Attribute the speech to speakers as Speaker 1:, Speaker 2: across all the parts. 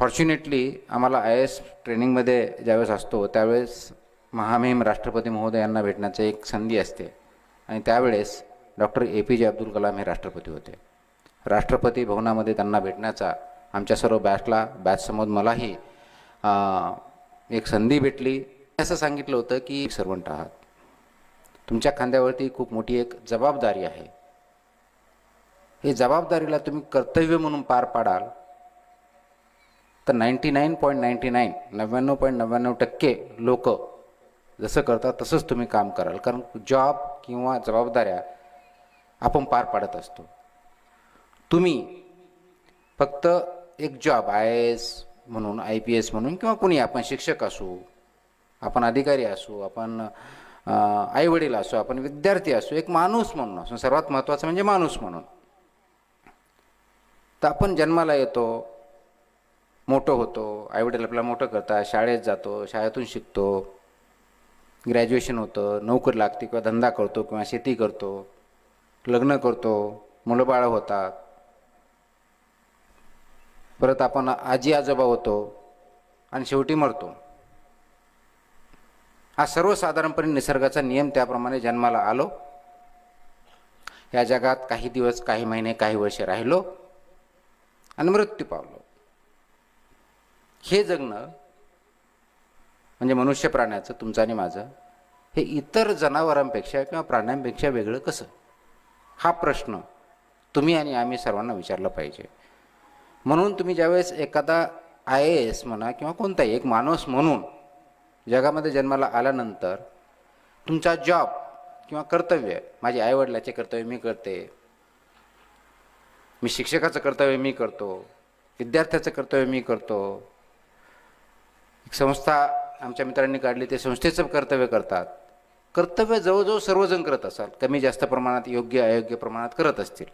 Speaker 1: Fortunately आम्हाला I S ट्रेनिंगमध्ये ज्यावेळेस असतो त्यावेळेस महामहिम राष्ट्रपती महोदयांना भेटण्याची एक संधी असते. आणि त्यावेळेस डॉक्टर ए पी जे अब्दुल कलाम हे राष्ट्रपती होते. राष्ट्रपती भवनामध्ये त्यांना भेटण्याचा आमच्या सर्व बॅचला बॅचसमोर मलाही एक संधी भेटली. असं सांगितलं होतं की सर्वंट आहात. तुमच्या खांद्यावरती खूप मोठी एक जबाबदारी आहे. ही जबाबदारीला तुम्ही कर्तव्य म्हणून पार पाडाल तर ninety nine point ninety nine नव्याण्णव पॉईंट नव्याण्णव टक्के लोक जसं करतात तसंच तुम्ही काम कराल. कारण जॉब किंवा जबाबदाऱ्या आपण पार पाडत असतो. तुम्ही फक्त एक जॉब आय एस म्हणून आय पी एस म्हणून किंवा कुणी आपण शिक्षक असू आपण अधिकारी असू आपण आईवडील असो असू आपण विद्यार्थी असू एक माणूस म्हणून असू सर्वात महत्त्वाचं म्हणजे माणूस म्हणून. तर आपण जन्माला येतो मोठं होतो आईवडील आपल्याला मोठं करतात शाळेत जातो शाळेतून शिकतो ग्रॅज्युएशन होतं नोकरी लागते किंवा धंदा करतो किंवा शेती करतो लग्न करतो मुलं बाळं होतात. परत आपण आजी आजोबा होतो आणि शेवटी मरतो. हा सर्वसाधारणपणे निसर्गाचा नियम त्याप्रमाणे जन्माला आलो. या जगात काही दिवस काही महिने काही वर्षे राहिलो आणि मृत्यू पावलो. हे जगणं म्हणजे मनुष्य प्राण्याचं तुमचं आणि माझं हे इतर जनावरांपेक्षा किंवा प्राण्यांपेक्षा वेगळं कसं? हा प्रश्न तुम्ही आणि आम्ही सर्वांना विचारला पाहिजे. म्हणून तुम्ही ज्यावेळेस एखादा आय ए एस म्हणा किंवा कोणताही एक माणूस म्हणून जगामध्ये जन्माला आल्यानंतर तुमचा जॉब किंवा कर्तव्य माझे आईवडिलाचे कर्तव्य मी करते मी शिक्षकाचं कर्तव्य मी करतो विद्यार्थ्याचं कर्तव्य मी करतो एक संस्था आमच्या मित्रांनी काढली ते संस्थेचं कर्तव्य करतात. कर्तव्य जवळजवळ सर्वजण करत असाल. कमी जास्त प्रमाणात योग्य अयोग्य प्रमाणात करत असतील.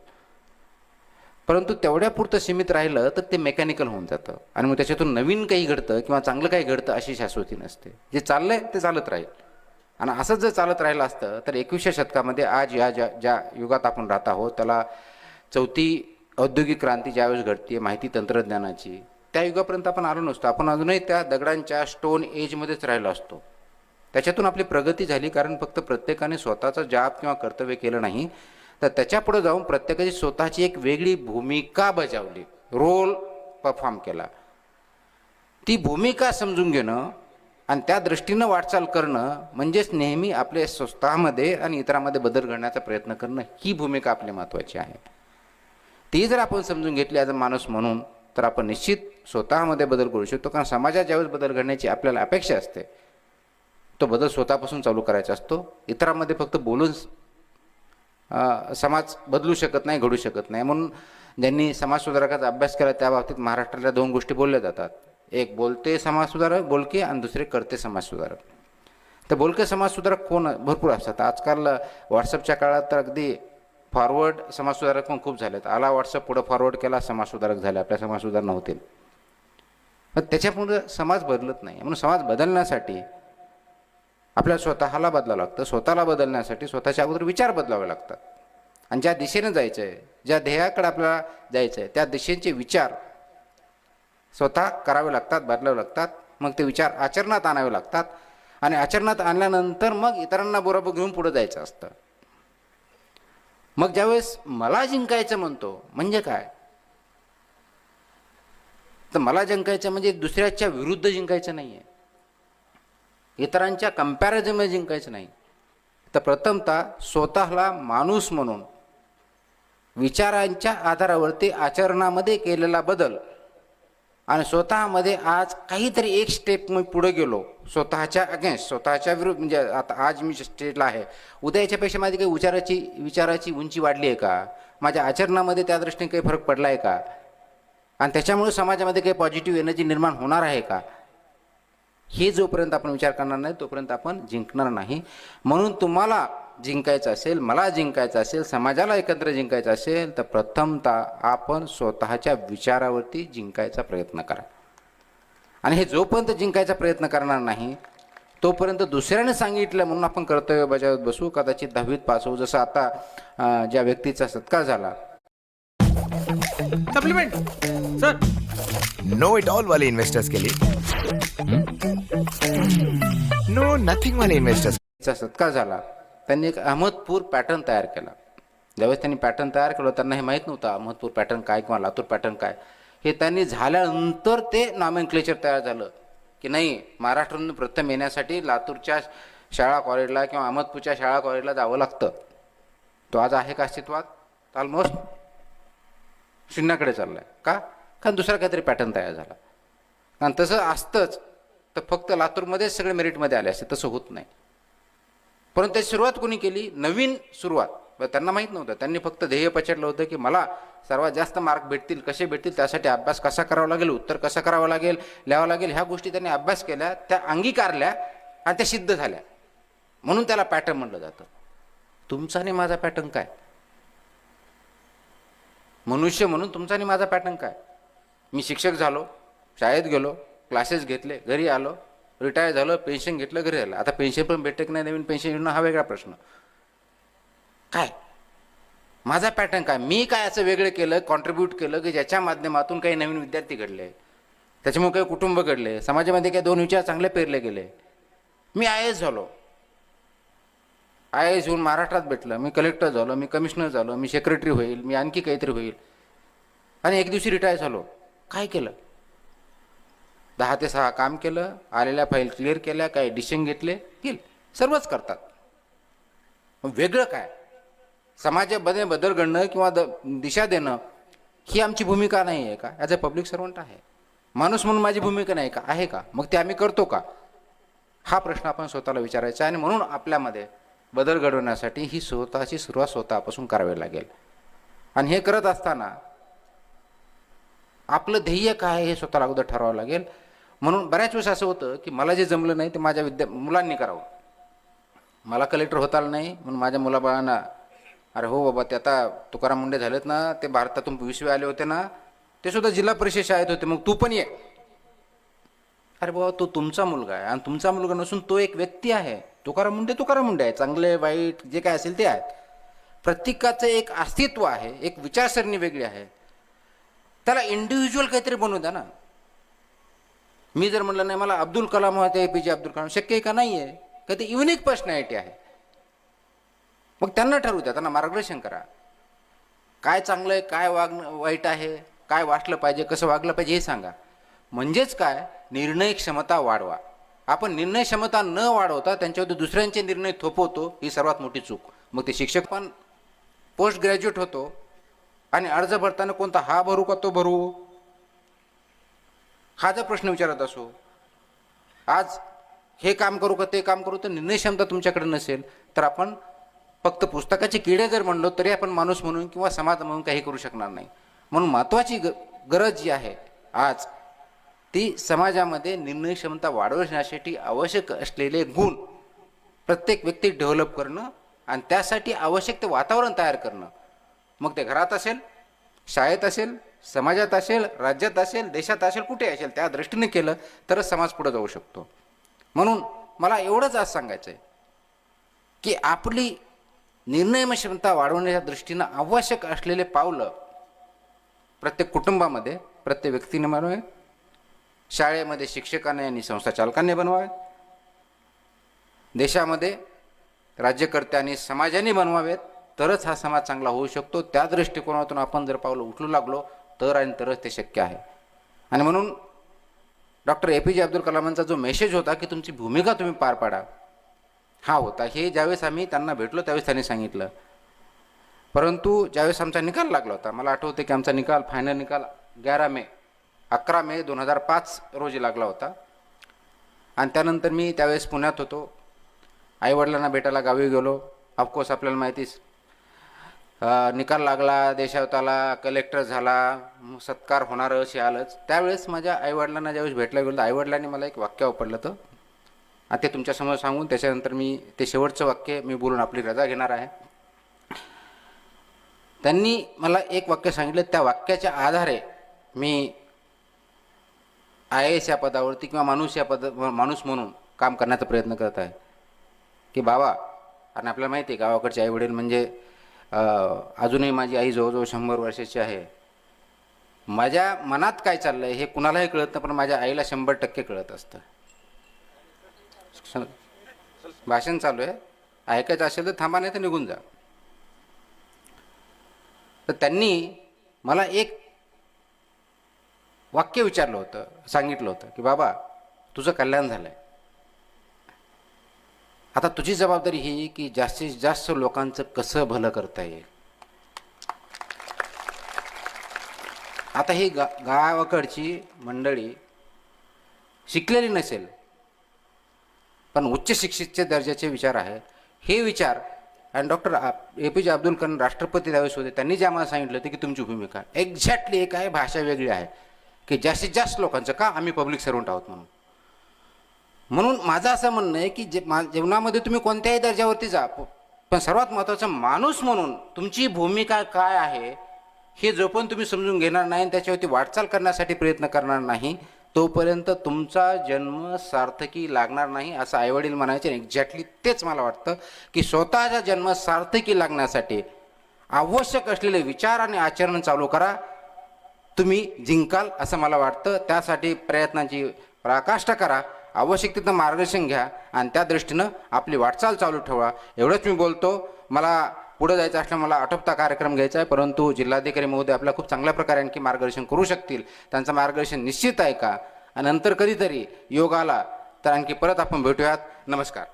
Speaker 1: परंतु तेवढ्यापुरतं सीमित राहिलं तर ते मेकॅनिकल होऊन जातं. आणि मग त्याच्यातून नवीन काही घडतं किंवा चांगलं काही घडतं अशी शाश्वती नसते. जे चाललंय ते चालत राहील. आणि असंच जर चालत राहिलं असतं तर एकवीसशे शतकामध्ये आज या ज्या ज्या युगात आपण राहत आहोत त्याला चौथी औद्योगिक क्रांती ज्यावेळेस घडते माहिती तंत्रज्ञानाची त्या युगापर्यंत आपण आलो नसतो. आपण अजूनही त्या दगडांच्या स्टोन एजमध्येच राहिलो असतो. त्याच्यातून आपली प्रगती झाली कारण फक्त प्रत्येकाने स्वतःचा जाब किंवा कर्तव्य केलं नाही. तर त्याच्यापुढे जाऊन प्रत्येकाची स्वतःची एक वेगळी भूमिका बजावली. रोल परफॉर्म केला. ती भूमिका समजून घेणं आणि त्या दृष्टीनं वाटचाल करणं म्हणजेच नेहमी आपले स्वतःमध्ये आणि इतरांमध्ये बदल घडण्याचा प्रयत्न करणं ही भूमिका आपली महत्त्वाची आहे. ती जर आपण समजून घेतली ॲज अ माणूस म्हणून तर आपण निश्चित स्वतःमध्ये बदल करू शकतो. कारण समाजात ज्यावेळेस बदल घडण्याची आपल्याला अपेक्षा असते तो बदल स्वतःपासून चालू करायचा असतो. इतरांमध्ये फक्त बोलून समाज बदलू शकत नाही घडू शकत नाही. म्हणून ज्यांनी समाजसुधारकाचा अभ्यास केला त्या बाबतीत महाराष्ट्रातल्या दोन गोष्टी बोलल्या जातात. एक बोलते समाजसुधारक बोलके आणि दुसरे करते समाजसुधारक तर बोलके समाजसुधारक कोण भरपूर असतात. आजकाल व्हॉट्सअपच्या काळात तर अगदी फॉरवर्ड समाजसुधारक पण खूप झालेत. आला व्हॉट्सअप पुढं फॉरवर्ड केला समाजसुधारक झाले. आपल्या समाजसुधारणा होतील. पण त्याच्यापुढं समाज बदलत नाही. म्हणून समाज बदलण्यासाठी आपल्याला स्वतःला बदलावं लागतं. स्वतःला बदलण्यासाठी स्वतःच्या अगोदर विचार बदलावे लागतात. आणि ज्या दिशेनं जायचं आहे ज्या ध्येयाकडे आपल्याला जायचं आहे त्या दिशेचे विचार स्वतः करावे लागतात बदलावे लागतात. मग ते विचार आचरणात आणावे लागतात. आणि आचरणात आणल्यानंतर मग इतरांना बरोबर घेऊन पुढे जायचं असतं. मग ज्यावेळेस मला जिंकायचं म्हणतो म्हणजे काय? तर मला जिंकायचं म्हणजे दुसऱ्याच्या विरुद्ध जिंकायचं नाही आहे इतरांच्या कम्पॅरिझनमध्ये जिंकायचं नाही. तर प्रथमतः स्वतःला माणूस म्हणून विचारांच्या आधारावरती आचरणामध्ये केलेला बदल आणि स्वतःमध्ये आज काहीतरी एक स्टेप मी पुढे गेलो. स्वतःच्या अगेन्स्ट स्वतःच्या विरुद्ध म्हणजे आता आज मी स्टेटला आहे. उद्या याच्यापेक्षा माझी काही विचाराची विचाराची उंची वाढली आहे का? माझ्या आचरणामध्ये त्या दृष्टीने काही फरक पडला आहे का? आणि त्याच्यामुळे समाजामध्ये काही पॉझिटिव्ह एनर्जी निर्माण होणार आहे का? हे जोपर्यंत आपण विचार करणार नाही तोपर्यंत आपण जिंकणार नाही. म्हणून तुम्हाला जिंकायचं असेल मला जिंकायचं असेल समाजाला एकत्र जिंकायचं असेल तर प्रथमतः आपण स्वतःच्या विचारावरती जिंकायचा प्रयत्न करा. आणि हे जोपर्यंत जिंकायचा प्रयत्न करणार नाही तोपर्यंत दुसऱ्याने सांगितलं म्हणून आपण कर्तव्य बजावत बसू. कदाचित दहावीत पास होऊ. जसं आता ज्या व्यक्तीचा सत्कार झाला
Speaker 2: supplement sir know it all वाले इन्व्हेस्टर्स के लिए. नो नथिंग वाले इन्व्हेस्टर्स
Speaker 1: चा सत्कार झाला. त्यांनी एक अहमदपूर पॅटर्न तयार केला. ज्यावेळेस त्यांनी पॅटर्न तयार केलं त्यांना हे माहीत नव्हतं अहमदपूर पॅटर्न काय किंवा लातूर पॅटर्न काय. हे त्यांनी झाल्यानंतर ते नॉमेनक्लेचर तयार झालं. की नाही महाराष्ट्रातून प्रथम येण्यासाठी लातूरच्या शाळा कॉलेजला किंवा अहमदपूरच्या शाळा कॉलेजला जावं लागतं. तो आज आहे का अस्तित्वात? ऑलमोस्ट शून्याकडे आहे का? कारण दुसरा काहीतरी पॅटर्न तयार झाला. कारण तसं असतंच तर फक्त लातूरमध्येच सगळे मेरिटमध्ये आले असते तसं होत नाही. परंतु त्याची सुरुवात कोणी केली? नवीन सुरुवात. त्यांना माहीत नव्हतं. त्यांनी फक्त ध्येय पचडलं होतं की मला सर्वात जास्त मार्क भेटतील कसे भेटतील त्यासाठी अभ्यास कसा करावा लागेल उत्तर कसं करावं लागेल लिहावं लागेल ह्या गोष्टी त्यांनी अभ्यास केल्या त्या अंगीकारल्या आणि त्या सिद्ध झाल्या. म्हणून त्याला पॅटर्न म्हणलं जातं. तुमचा आणि माझा पॅटर्न काय? मनुष्य म्हणून तुमचा आणि माझा पॅटर्न काय मी शिक्षक झालो शाळेत गेलो क्लासेस घेतले घरी आलो रिटायर झालो पेन्शन घेतलं घरी आलं. आता पेन्शन पण भेटते की नाही नवीन पेन्शन घेणं हा वेगळा प्रश्न. काय? माझा पॅटर्न काय मी काय असं वेगळं केलं कॉन्ट्रीब्यूट केलं की ज्याच्या माध्यमातून काही नवीन विद्यार्थी घडले? त्याच्यामुळे काही कुटुंब घडले? समाजामध्ये काही दोन विचार चांगले पेरले गेले? मी आय एस झालो. आय एस येऊन महाराष्ट्रात भेटलं. मी कलेक्टर झालो मी कमिशनर झालो मी सेक्रेटरी होईल मी आणखी काहीतरी होईल. आणि एक दिवशी रिटायर झालो. काय केलं? दहा ते सहा काम केलं आलेल्या फाईल क्लिअर केल्या काही डिसिशन घेतले गेले सर्वच करतात. वेगळं काय? समाजामध्ये बदल घडणं किंवा द दिशा देणं ही आमची भूमिका नाही आहे का? ॲज अ पब्लिक सर्वंट आहे. माणूस म्हणून माझी भूमिका नाही का? आहे का? मग ते आम्ही करतो का? हा प्रश्न आपण स्वतःला विचारायचा आणि म्हणून आपल्यामध्ये बदल घडवण्यासाठी ही स्वतःची सुरुवात स्वतःपासून करावी लागेल. आणि हे करत असताना आपलं ध्येय काय हे स्वतःला अगोदर ठरवावं लागेल. म्हणून बऱ्याच वेळेस असं होतं की मला जे जमलं नाही ते माझ्या विद्या मुलांनी करावं. मला कलेक्टर होता आलं नाही म्हणून माझ्या मुलाबाळांना अरे हो बाबा ते आता तुकाराम मुंडे झालेत ना ते भारतातून विश्व आले होते ना ते सुद्धा जिल्हा परिषद शाळेत होते मग तू पण ये. अरे बाबा तो तुमचा मुलगा आहे आणि तुमचा मुलगा नसून तो एक व्यक्ती आहे. तुकाराम मुंडे तुकाराम मुंडे आहे चांगले वाईट जे काय असेल ते आहेत. प्रत्येकाचं एक अस्तित्व आहे एक विचारसरणी वेगळी आहे. त्याला इंडिव्हिज्युअल काहीतरी बनवू द्या ना. मी जर म्हटलं नाही मला अब्दुल कलाम होते ए पी जे अब्दुल कलाम. शक्य आहे का? नाही आहे का ते युनिक पर्सनॅलिटी आहे. मग त्यांना ठरवू द्या त्यांना मार्गदर्शन करा. काय चांगलं आहे काय वागणं वाईट आहे काय वाटलं पाहिजे कसं वागलं पाहिजे हे सांगा. म्हणजेच काय? निर्णय क्षमता वाढवा. आपण निर्णय क्षमता न वाढवता त्यांच्यावर दुसऱ्यांचे निर्णय थोपवतो ही सर्वात मोठी चूक. मग ते शिक्षक पण पोस्ट ग्रॅज्युएट होतो आणि अर्ज भरताना कोणता हा भरू का तो भरू? हा जर प्रश्न विचारत असो आज हे काम करू का ते काम करू तर निर्णय क्षमता तुमच्याकडे नसेल. तर आपण फक्त पुस्तकाचे किडे जर म्हणलो तरी आपण माणूस म्हणून किंवा समाज म्हणून काही करू शकणार नाही. म्हणून महत्त्वाची ग गरज जी आहे आज ती समाजामध्ये निर्णय क्षमता वाढवण्यासाठी आवश्यक असलेले गुण प्रत्येक व्यक्ती डेव्हलप करणं आणि त्यासाठी आवश्यक ते वातावरण तयार करणं. मग ते घरात असेल शाळेत असेल समाजात असेल राज्यात असेल देशात असेल कुठे असेल त्या दृष्टीने केलं तरच समाज पुढे जाऊ शकतो. म्हणून मला एवढंच आज सांगायचं आहे की आपली निर्णय क्षमता वाढवण्याच्या दृष्टीनं आवश्यक असलेले पावलं प्रत्येक कुटुंबामध्ये प्रत्येक व्यक्तीने मानवे शाळेमध्ये शिक्षकांनी आणि संस्था चालकांनी बनवावे. देशामध्ये राज्यकर्त्यांनी समाजाने बनवावेत तरच हा समाज चांगला होऊ शकतो. त्या दृष्टिकोनातून आपण जर पावलं उचलू लागलो तर आणि तरच ते शक्य आहे. आणि म्हणून डॉक्टर ए पी जे अब्दुल कलामांचा जो मेसेज होता की तुमची भूमिका तुम्ही पार पाडा हा होता. हे ज्यावेळेस आम्ही त्यांना भेटलो त्यावेळेस त्यांनी सांगितलं. परंतु ज्यावेळेस आमचा निकाल लागला होता मला आठवते की आमचा निकाल फायनल निकाल ग्यारा मे अकरा मे दोन हजार पाच रोजी लागला होता. आणि त्यानंतर मी त्यावेळेस पुण्यात होतो. आईवडिलांना भेटायला गावी गेलो. ऑफकोर्स आपल्याला माहितीच निकाल लागला देशावताला कलेक्टर झाला सत्कार होणार असे आलंच. त्यावेळेस माझ्या आईवडिलांना ज्यावेळेस भेटला गेलो आईवडिलांनी मला एक वाक्य वापरलं तर आणि ते तुमच्यासमोर सांगून त्याच्यानंतर मी ते शेवटचं वाक्य मी बोलून आपली रजा घेणार आहे. त्यांनी मला एक वाक्य सांगितलं. त्या वाक्याच्या आधारे मी आय एस या पदावरती किंवा माणूस या पद माणूस म्हणून काम करण्याचा प्रयत्न करत आहे. की बाबा आणि आपल्याला माहिती आहे गावाकडचे आईवडील म्हणजे अजूनही माझी आई जवळजवळ शंभर वर्षाची आहे. माझ्या मनात काय चाललं आहे हे कुणालाही कळत नाही पण माझ्या आईला शंभर टक्के कळत असतं. भाषण चालू आहे. ऐकायचं असेल तर थांबा नाही तर निघून जा. तर त्यांनी मला एक वाक्य विचारलं होतं सांगितलं होतं की बाबा तुझं कल्याण झालं आहे आता तुझी जबाबदारी ही की जास्तीत जास्त लोकांचं कसं भलं करता येईल. आता ही गा गावाकडची मंडळी शिकलेली नसेल पण उच्च शिक्षितचे दर्जाचे विचार आहेत. हे विचार आणि डॉक्टर ए पी जे अब्दुल कलाम राष्ट्रपती त्यावेळेस होते त्यांनी जे आम्हाला सांगितलं होतं की तुमची भूमिका एक्झॅक्टली एक आहे भाषा वेगळी आहे. की जास्तीत जास्त लोकांचं का आम्ही पब्लिक सर्वंट आहोत म्हणून? म्हणून माझं असं म्हणणं आहे की जे मा जीवनामध्ये तुम्ही कोणत्याही दर्जावरती जा पण सर्वात महत्त्वाचं माणूस म्हणून तुमची भूमिका काय आहे हे जोपर्यंत तुम्ही समजून घेणार नाही आणि त्याच्यावरती वाटचाल करण्यासाठी प्रयत्न करणार नाही तोपर्यंत तुमचा जन्म सार्थकी लागणार नाही असं आईवडील म्हणायचे. एक्झॅक्टली तेच मला वाटतं की स्वतःचा जन्म सार्थकी लागण्यासाठी आवश्यक असलेले विचार आणि आचरण चालू करा. तुम्ही जिंकाल असं मला वाटतं. त्यासाठी प्रयत्नांची पराकाष्ठा करा. आवश्यक तिथं मार्गदर्शन घ्या आणि त्या दृष्टीनं आपली वाटचाल चालू ठेवा. एवढंच मी बोलतो. मला पुढे जायचं असलं मला आटोपता कार्यक्रम घ्यायचा आहे. परंतु जिल्हाधिकारी महोदय आपल्या खूप चांगल्या प्रकारे आणखी मार्गदर्शन करू शकतील. त्यांचं मार्गदर्शन निश्चित आहे का? आणि नंतर कधीतरी योग आला तर आणखी परत आपण भेटूयात. नमस्कार.